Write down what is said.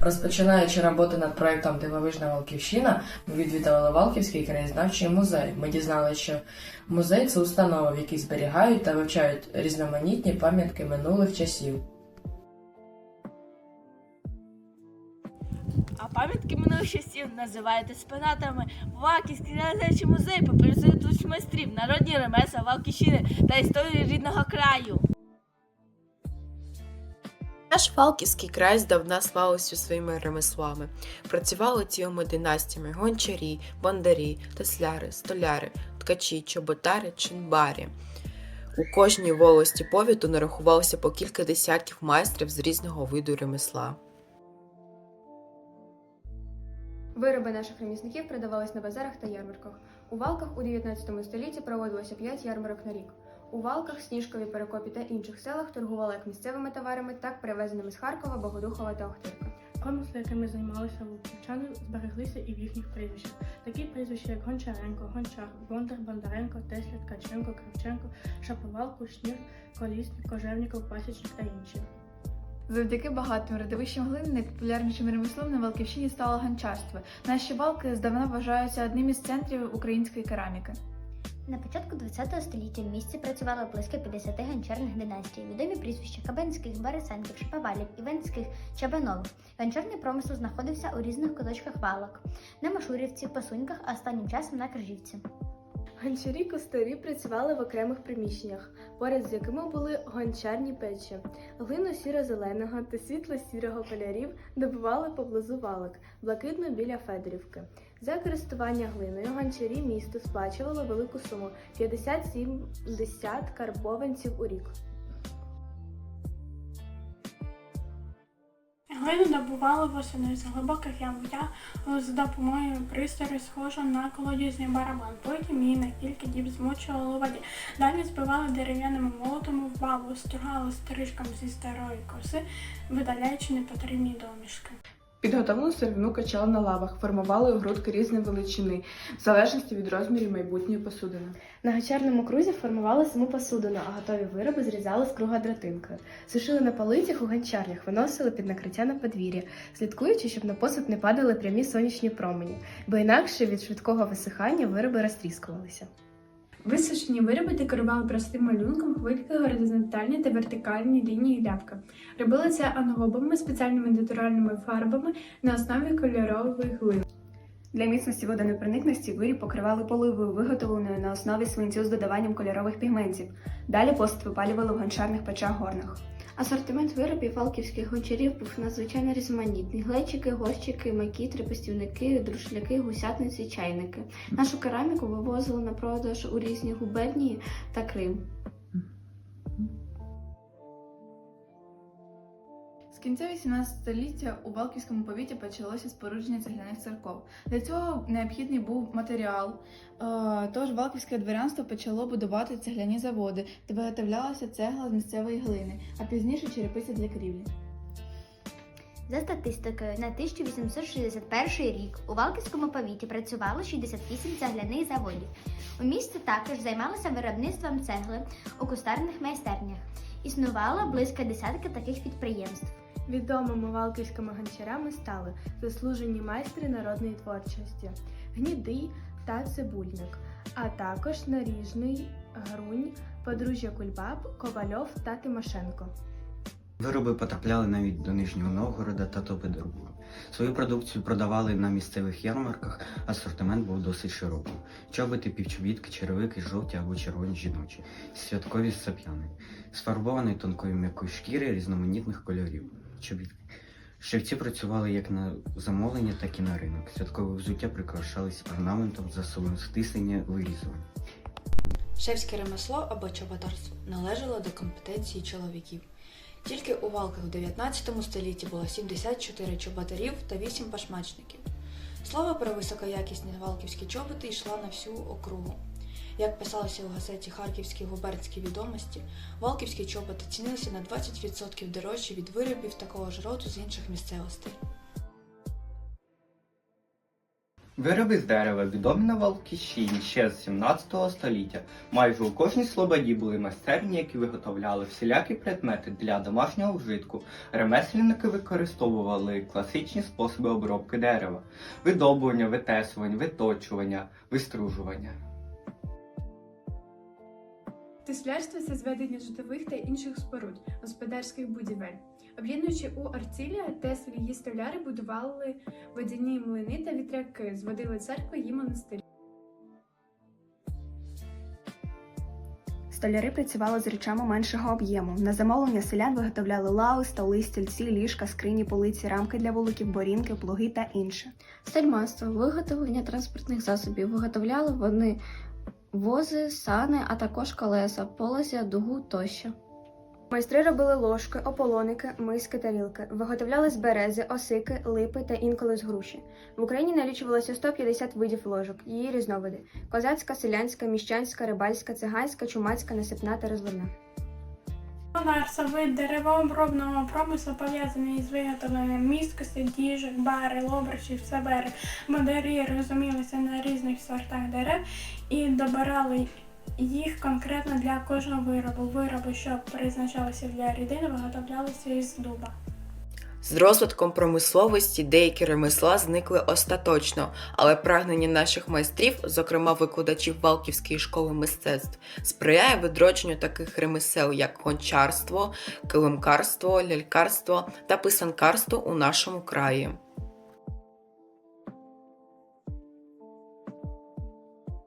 Розпочинаючи роботи над проєктом Дивовижна Валківщина, ми відвідали Валківський краєзнавчий музей. Ми дізналися, що музей це установа, в якій зберігають та вивчають різноманітні пам'ятки минулих часів. А пам'ятки минулих часів називають експонатами. Валківський краєзнавчий музей популяризує тут майстрів, народні ремесла Валківщини та історію рідного краю. Наш Фалківський край здавна славився своїми ремеслами. Працювали цілими династіями гончарі, бондарі, тесляри, столяри, ткачі, чоботари, чинбарі. У кожній волості повіту нарахувалося по кілька десятків майстрів з різного виду ремесла. Вироби наших ремісників продавались на базарах та ярмарках. У валках у 19 столітті проводилося 5 ярмарок на рік. У валках, Сніжкові, Перекопі та інших селах торгували як місцевими товарами, так привезеними з Харкова, Богодухова та Охтирка. Промисли, якими займалися луківчани, збереглися і в їхніх прізвищах. Такі прізвища, як Гончаренко, Гончар, Бондар, Бондаренко, Тесля, Ткаченко, Кравченко, Шаповал, Кушнір, Колісник, Кожевніков, Пасічник та інші. Завдяки багатим родовищам глини найпопулярнішим ремеслом на Валківщині стало гончарство. Наші валки здавна вважаються одним із центрів української кераміки. На початку ХХ століття в місті працювало близько 50 гончарних династій. Відомі прізвища Кабенських, Бересенків, Шаповалів, Івенських, Чабанових. Гончарний промисел знаходився у різних куточках валок. На Машурівці, Пасуньках, а останнім часом на Крижівці. Гончарі костарі працювали в окремих приміщеннях, поряд з якими були гончарні печі. Глину сіро-зеленого та світло-сірого кольорів добували поблизу валок, блакитно біля Федорівки. За користування глиною гончарі місту сплачували велику суму 50-70 карбованців у рік. Глину добували восени з глибоких ям витягували за допомогою пристрою, схожого на колодязний барабан. Потім її на кілька діб змочували у воді. Далі збивали дерев'яними молотами в бабу, стругали стрижком зі старої коси, видаляючи непотрібні домішки. Підготовлену сировину качали на лавах, формували грудки різної величини, в залежності від розмірів майбутньої посудини. На гончарному крузі формували саму посудину, а готові вироби зрізали з круга дротинкою. Сушили на полицях у гончарнях, виносили під накриття на подвір'я, слідкуючи, щоб на посуд не падали прямі сонячні промені, бо інакше від швидкого висихання вироби розтріскувалися. Висушені вироби декорували простим малюнком, хвильки, горизонтальні та вертикальні лінії ляпка. Робили це англобами, спеціальними натуральними фарбами на основі кольорової глини. Для міцності водонепроникності виріб покривали поливою, виготовленою на основі свинцю з додаванням кольорових пігментів. Далі посуд випалювали в гончарних печах горнах. Асортимент виробів валківських гончарів був надзвичайно різноманітний: глечики, горщики, макітри, пастівники, друшляки, гусятниці, чайники. Нашу кераміку вивозили на продаж у різні губернії та Крим. З кінця 18 століття у Валківському повіті почалося спорудження цегляних церков. Для цього необхідний був матеріал. е, Тож Валківське дворянство почало будувати цегляні заводи, де виготовлялася цегла з місцевої глини, а пізніше черепиця для крівлі. За статистикою, на 1861 рік у Валківському повіті працювало 68 цегляних заводів. У місті також займалося виробництвом цегли у кустарних майстернях. Існувало близько десятки таких підприємств. Відомими валківськими гончарами стали заслужені майстри народної творчості, гнідий та цибульник, а також наріжний грунь, подружжя Кульбаб, Ковальов та Тимошенко. Вироби потрапляли навіть до Нижнього Новгорода та Тобедорбу. Свою продукцію продавали на місцевих ярмарках, асортимент був досить широким. Чоботи, півчобітки, черевики, жовті або червоні жіночі, святкові сап'яни, сфарбовані тонкої м'якої шкіри різноманітних кольорів. Чобітки. Шевці працювали як на замовлення, так і на ринок. Святкове взуття прикрашались орнаментом, засобом стиснення, вирізування. Шевське ремесло або чоботарство належало до компетенції чоловіків. Тільки у валках в 19 столітті було 74 чоботарів та 8 пашмачників. Слава про високоякісні валківські чоботи йшла на всю округу. Як писалося у газеті Харківські губернські відомості, валківські чоботи цінилися на 20% дорожче від виробів такого ж роду з інших місцевостей. Вироби з дерева відомі на Валківщині ще з 17 століття. Майже у кожній слободі були майстерні, які виготовляли всілякі предмети для домашнього вжитку. Ремесленники використовували класичні способи обробки дерева: видобування, витесування, виточування, вистружування. Теслярство це зведення житлових та інших споруд, господарських будівель. Об'єднуючи у Арцілія, Теслі її столяри будували водяні млини та вітряки, зводили церкви і монастирі. Столяри працювали з речами меншого об'єму. На замовлення селян виготовляли лави, столи, стільці, ліжка, скрині, полиці, рамки для вуликів, борінки, плуги та інше. Стальмаство, виготовлення транспортних засобів. Виготовляли вони вози, сани, а також колеса, полозя, дугу тощо. Майстри робили ложки, ополоники, миски, тарілки. Виготовляли з берези, осики, липи та інколи з груші. В Україні налічувалося 150 видів ложок, її різновиди: козацька, селянська, міщанська, рибальська, циганська, чумацька, насипна та розводна. Сонарса деревообробного промислу пов'язаний з виготовленням міскоси, діжок, бари, лобричів, сабери. Модері розумілися на різних сортах дерев і добирали їх конкретно для кожного виробу. Вироби, що призначалися для рідини, виготовлялися із дуба. З розвитком промисловості деякі ремесла зникли остаточно, але прагнення наших майстрів, зокрема викладачів Валківської школи мистецтв, сприяє відродженню таких ремесел, як гончарство, килимкарство, лялькарство та писанкарство у нашому краї.